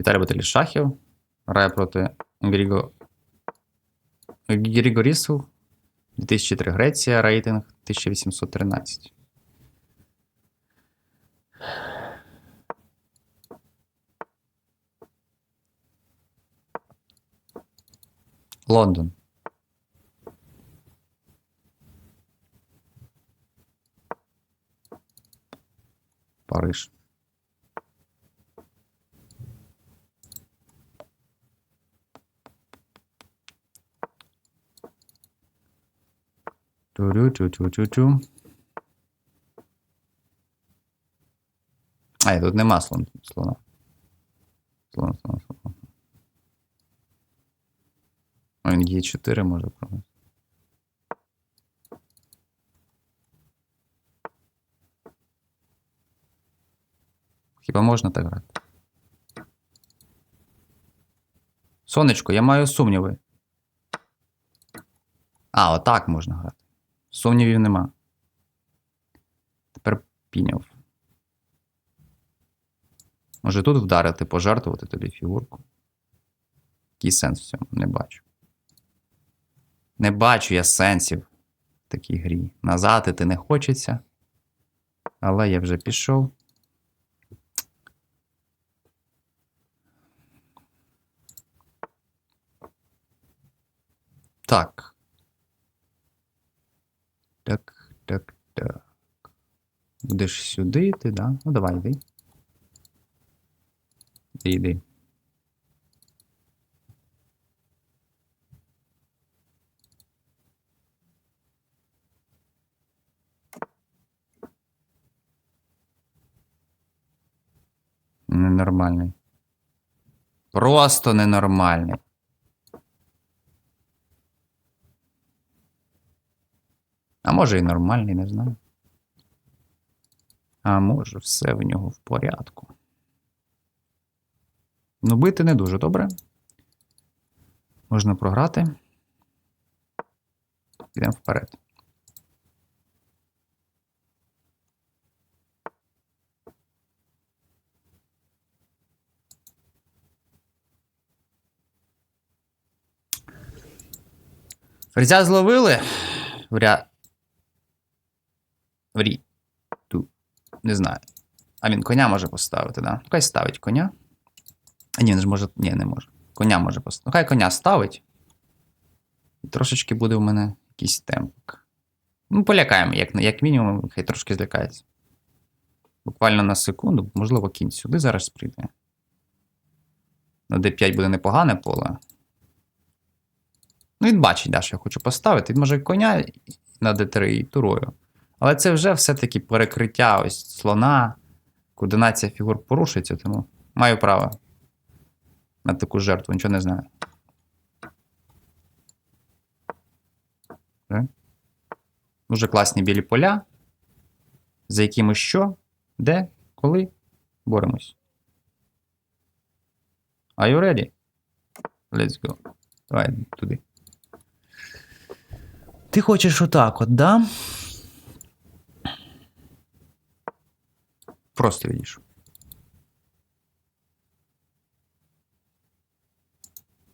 Віталій Баталій Шахів. Грає проти Гріго... Грігорісу. 2003 Греція, рейтинг 1813. Лондон. Париж. Ту-рю-тю-тю-тю-тю. А, тут нема слон, слона. Слон, слон, слон. А він є 4 може провести. Хіба можна так грати? Сонечко, я маю сумніви. А, отак можна грати. Сумнівів нема. Тепер піняв. Може тут вдарити, пожертвувати тобі фігурку? Який сенс в цьому? Не бачу. Не бачу я сенсів в такій грі. Назад іти не хочеться. Але я вже пішов. Так. Так, так, так. Будеш сюди йти, да? Ну давай, йди. Йди, йди. Ненормальний. Просто ненормальний. А може і нормальний, не знаю. А може, все в нього в порядку. Ну, бити не дуже добре. Можна програти. Підемо вперед. Ферзя зловили. Вря... Врі. Ту. Не знаю. А він коня може поставити, да? Ну, Хай ставить коня. А ні, він ж може. Ні, не може. Коня може поставити. Ну, хай коня ставить. І трошечки буде у мене якийсь темпик. Ну, полякаємо, як, як мінімум, хай трошки злякається. Буквально на секунду, можливо, кінь сюди зараз прийде. На D5 буде непогане поле. Ну, він бачить, да, що я хочу поставити. Він може коня на D3 і турою. Але це вже все-таки перекриття ось слона. Координація фігур порушується, тому маю право на таку жертву, нічого не знаю. Дуже класні білі поля. За якими що, де, коли боремось. Are you ready? Let's go. Давай туди. Ти хочеш отак от, да? Просто відійшов.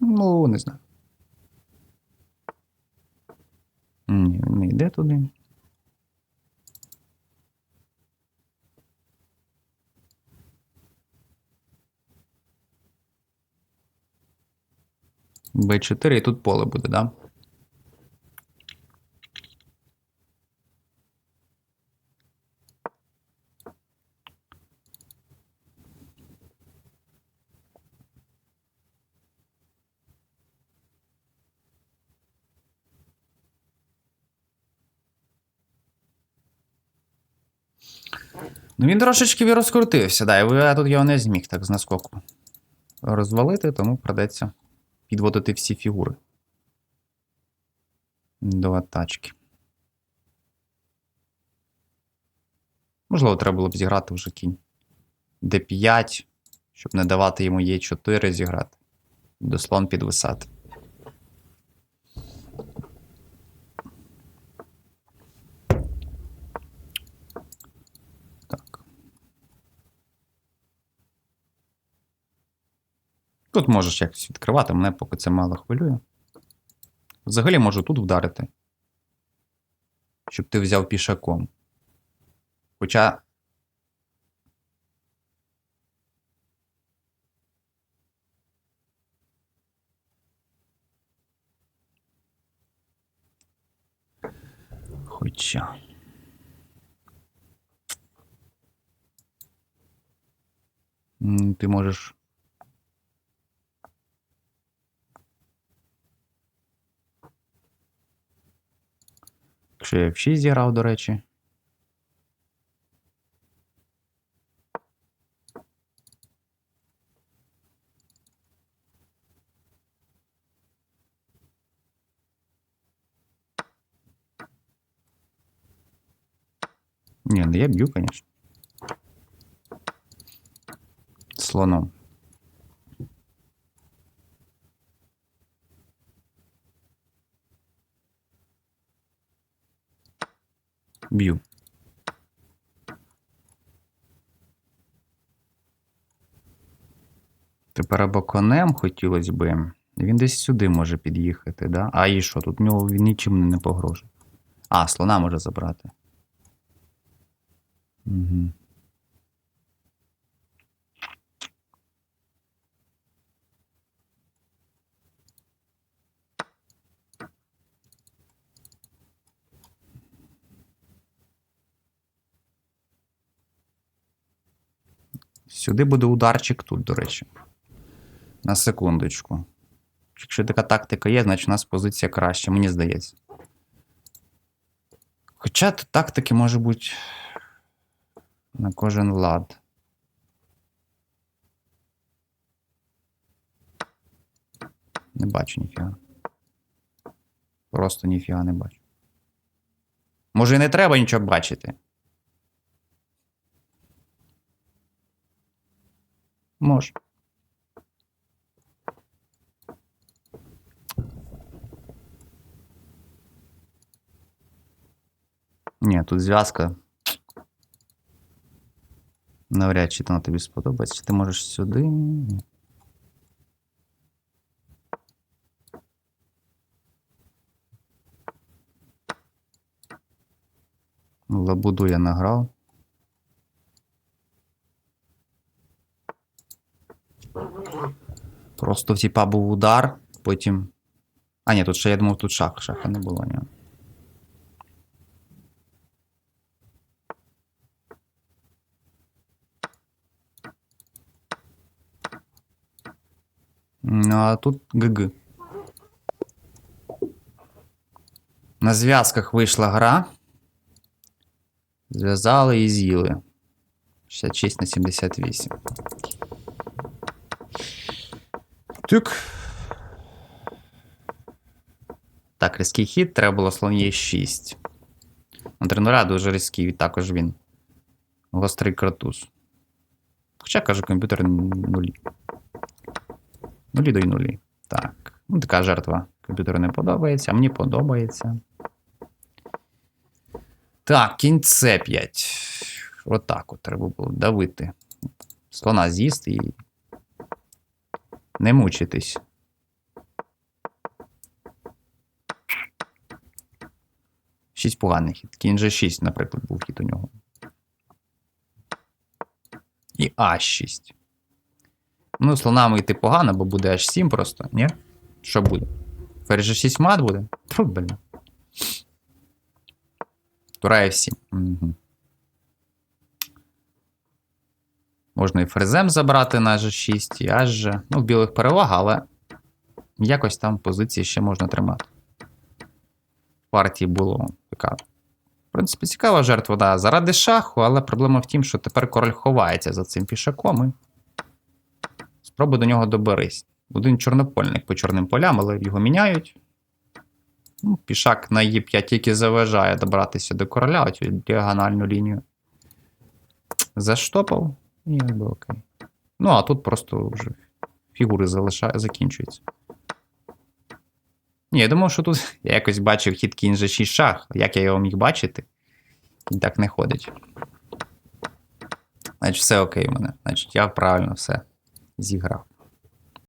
Ну, не знаю. Ні, він не йде туди. Б4 і тут поле буде, да? Ну, він трошечки розкрутився, да, і я тут його не зміг так з наскоку розвалити, тому придеться підводити всі фігури до атачки. Можливо, треба було б зіграти вже кінь d5, щоб не давати йому Е4 зіграти. До слон підвисати. Тут можеш якось відкривати, мене поки це мало хвилює. Взагалі можу тут вдарити. Щоб ти взяв пішаком. Хоча. Хоча. Ти можеш. Якщо я F6 зіграв, до речі. Ні, ну я б'ю, звісно. Слоном. Б'ю. Тепер або конем хотілося би. Він десь сюди може під'їхати, да? А і що? Тут в нього він нічим не погрожує. А, слона може забрати. Угу. Сюди буде ударчик тут, до речі. На секундочку. Якщо така тактика є, значить у нас позиція краща, мені здається. Хоча тут тактики може бути на кожен лад. Не бачу ніфіга. Просто ніфіга не бачу. Може і не треба нічого бачити. Може. Ні, тут зв'язка. Навряд чи вона тобі сподобається. Ти можеш сюди? Лабуду я награв. Просто в тіпа був удар, потім. А, ні, тут ще я думав, тут шах. Шаха не було, ні. Ну, а тут ГГ. На зв'язках вийшла гра. Зв'язали і з'їли. 66 на 78. Тюк. Так, різкий хід, треба було слон є 6. На тренера дуже різкий, також він. Гострий кратуз. Хоча каже, комп'ютер нулі. Нулі до й нулі. Так. Ну, така жертва. Комп'ютеру не подобається, а мені подобається. Так, кінь С5. Отак от треба було давити. Слона з'їсти і. Не мучитись. Шість поганих хід. Кінь же 6, наприклад, був хід у нього. І А6. Ну, слонами йти погано, бо буде аж 7 просто, ні? Що буде? Ферзь же 6 мат буде? Тьфу, блін. Тура F7. Угу. Можна і фрезем забрати на G6, і аж. Ну, білих перевага, але якось там позиції ще можна тримати. В партії було така. В принципі, цікава жертва, да, заради шаху, але проблема в тім, що тепер король ховається за цим пішаком. І... Спробуй до нього доберись. Один чорнопольник по чорним полям, але його міняють. Ну, Пішак на Е5 тільки заважає добратися до короля, оцю діагональну лінію. Заштопав. І якби окей. Ну, а тут просто вже фігури залишає, закінчуються. Ні, я думав, що тут я якось бачив хід кінь же 6 шах. Як я його міг бачити? І так не ходить. Значить, все окей у мене. Значить, я правильно все зіграв.